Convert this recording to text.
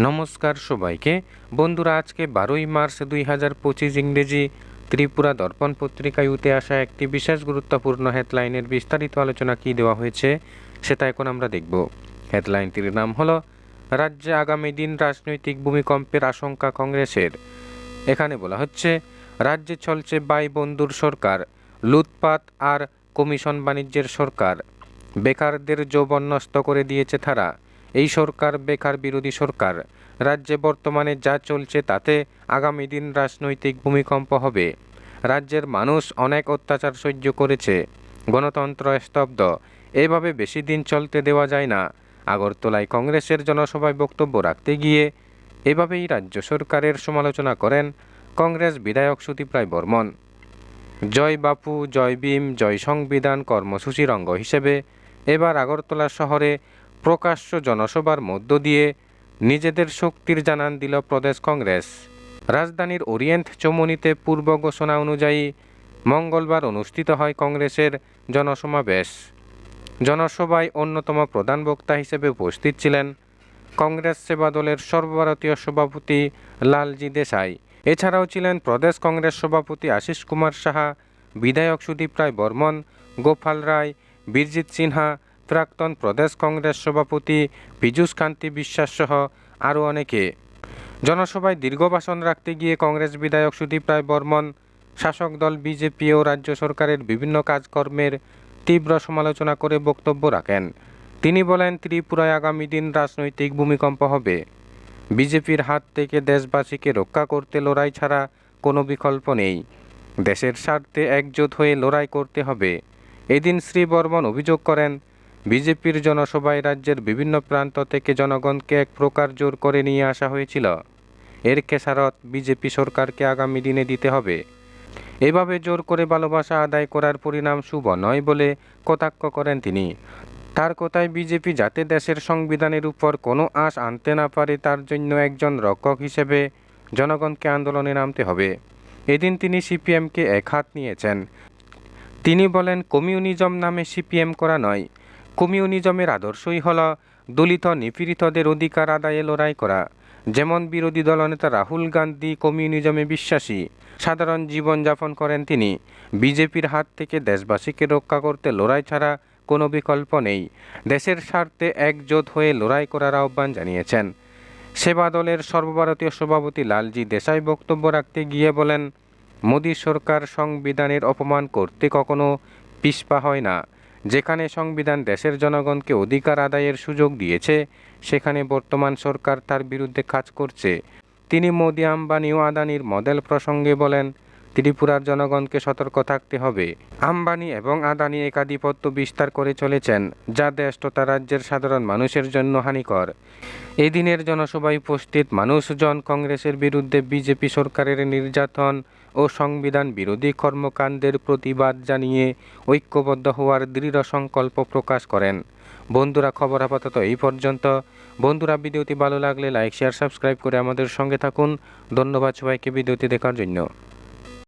নমস্কার সবাইকে। বন্ধুরা, আজকে বারোই মার্চ দুই হাজার পঁচিশ ইংরেজি ত্রিপুরা দর্পণ পত্রিকায় উঠে আসা একটি বিশেষ গুরুত্বপূর্ণ হেডলাইনের বিস্তারিত আলোচনা কী দেওয়া হয়েছে, সেটা এখন আমরা দেখব। হেডলাইনটির নাম হলো, রাজ্যে আগামী দিন রাজনৈতিক ভূমিকম্পের আশঙ্কা কংগ্রেসের। এখানে বলা হচ্ছে, রাজ্যে চলছে বাই বন্ধুর সরকার, লুটপাট আর কমিশন বাণিজ্যের সরকার। বেকারদের যৌবন নষ্ট করে দিয়েছে তারা। এই সরকার বেকার বিরোধী সরকার। রাজ্যে বর্তমানে যা চলছে তাতে আগামী দিন রাজনৈতিক ভূমিকম্প হবে। রাজ্যের মানুষ অনেক অত্যাচার সহ্য করেছে। গণতন্ত্র স্তব্ধ। এভাবে বেশি দিন চলতে দেওয়া যায় না। আগরতলায় কংগ্রেসের জনসভায় বক্তব্য রাখতে গিয়ে এভাবেই রাজ্য সরকারের সমালোচনা করেন কংগ্রেস বিধায়ক সুদীপ বর্মন। জয় বাপু, জয় ভীম, জয় সংবিধান কর্মসূচির অঙ্গ হিসেবে এবার আগরতলা শহরে প্রকাশ্য জনসভার মধ্য দিয়ে নিজেদের শক্তির জানান দিল প্রদেশ কংগ্রেস। রাজধানীর ওরিয়েন্ট চৌমনিতে পূর্ব ঘোষণা অনুযায়ী মঙ্গলবার অনুষ্ঠিত হয় কংগ্রেসের জনসমাবেশ। জনসভায় অন্যতম প্রধান বক্তা হিসেবে উপস্থিত ছিলেন কংগ্রেস সেবা দলের সর্বভারতীয় সভাপতি লালজি দেশাই। এছাড়াও ছিলেন প্রদেশ কংগ্রেস সভাপতি আশিস কুমার সাহা, বিধায়ক সুদীপ রায় বর্মন, গোপাল রায়, বীরজিৎ সিনহা প্রাক্তন প্রদেশ কংগ্রেস সভাপতি পীযূষ কান্তি বিশ্বাস সহ আরও অনেকে। জনসভায় দীর্ঘ ভাষণ রাখতে গিয়ে কংগ্রেস বিধায়ক সুদীপ রায় বর্মন, শাসক দল বিজেপি ও রাজ্য সরকারের বিভিন্ন কাজকর্মের তীব্র সমালোচনা করে বক্তব্য রাখেন। তিনি বলেন, ত্রিপুরায় আগামী দিন রাজনৈতিক ভূমিকম্প হবে। বিজেপির হাত থেকে দেশবাসীকে রক্ষা করতে লড়াই ছাড়া কোনো বিকল্প নেই। দেশের স্বার্থে একজোট হয়ে লড়াই করতে হবে। এদিন শ্রী বর্মন অভিযোগ করেন বিজেপির জনসভায় রাজ্যের বিভিন্ন প্রান্ত থেকে জনগণকে এক প্রকার জোর করে নিয়ে আসা হয়েছিল। এর খেসারত বিজেপি সরকারকে আগামী দিনে দিতে হবে। এভাবে জোর করে ভালোবাসা আদায় করার পরিণাম শুভ নয় বলে কটাক্ষ করেন তিনি। তার কথায় বিজেপি যাতে দেশের সংবিধানের উপর কোনো আশ আনতে না পারে, তার জন্য একজন রক্ষক হিসেবে জনগণকে আন্দোলনে নামতে হবে। এদিন তিনি সিপিএমকে এক হাত নিয়েছেন। তিনি বলেন, কমিউনিজম নামে সিপিএম করা নয় কমিউনিজমের আদর্শই হল দলিত নিপীড়িতদের অধিকার আদায়ে লড়াই করা। যেমন বিরোধী দলনেতা রাহুল গান্ধী কমিউনিজমে বিশ্বাসী। সাধারণ জীবনযাপন করেন তিনি। বিজেপির হাত থেকে দেশবাসীকে রক্ষা করতে লড়াই ছাড়া কোনো বিকল্প নেই। দেশের স্বার্থে একজোট হয়ে লড়াই করার আহ্বান জানিয়েছেন। সেবা দলের সর্বভারতীয় সভাপতি লালজি দেশাই বক্তব্য রাখতে গিয়ে বলেন, মোদী সরকার সংবিধানের অপমান করতে কখনো পিছপা হয় না। যেখানে সংবিধান দেশের জনগণকে অধিকার আদায়ের সুযোগ দিয়েছে, সেখানে বর্তমান সরকার তার বিরুদ্ধে কাজ করছে। তিনি মোদি আম্বানি ও আদানির মডেল প্রসঙ্গে বলেন ত্রিপুরার জনগণকে সতর্ক থাকতে হবে। আম্বানি এবং আদানি একাধিপত্য বিস্তার করে চলেছেন, যা দেশ তথা রাজ্যের সাধারণ মানুষের জন্য হানিকর। এদিনের জনসভায় উপস্থিত মানুষজন কংগ্রেসের বিরুদ্ধে বিজেপি সরকারের নির্যাতন ও সংবিধান বিরোধী কর্মকাণ্ডের প্রতিবাদ জানিয়ে ঐক্যবদ্ধ হওয়ার দৃঢ় সংকল্প প্রকাশ করেন। বন্ধুরা, খবর আপাতত এই পর্যন্ত। বন্ধুরা, ভিডিওটি ভালো লাগলে লাইক, শেয়ার, সাবস্ক্রাইব করে আমাদের সঙ্গে থাকুন। ধন্যবাদ সবাইকে ভিডিওটি দেখার জন্য।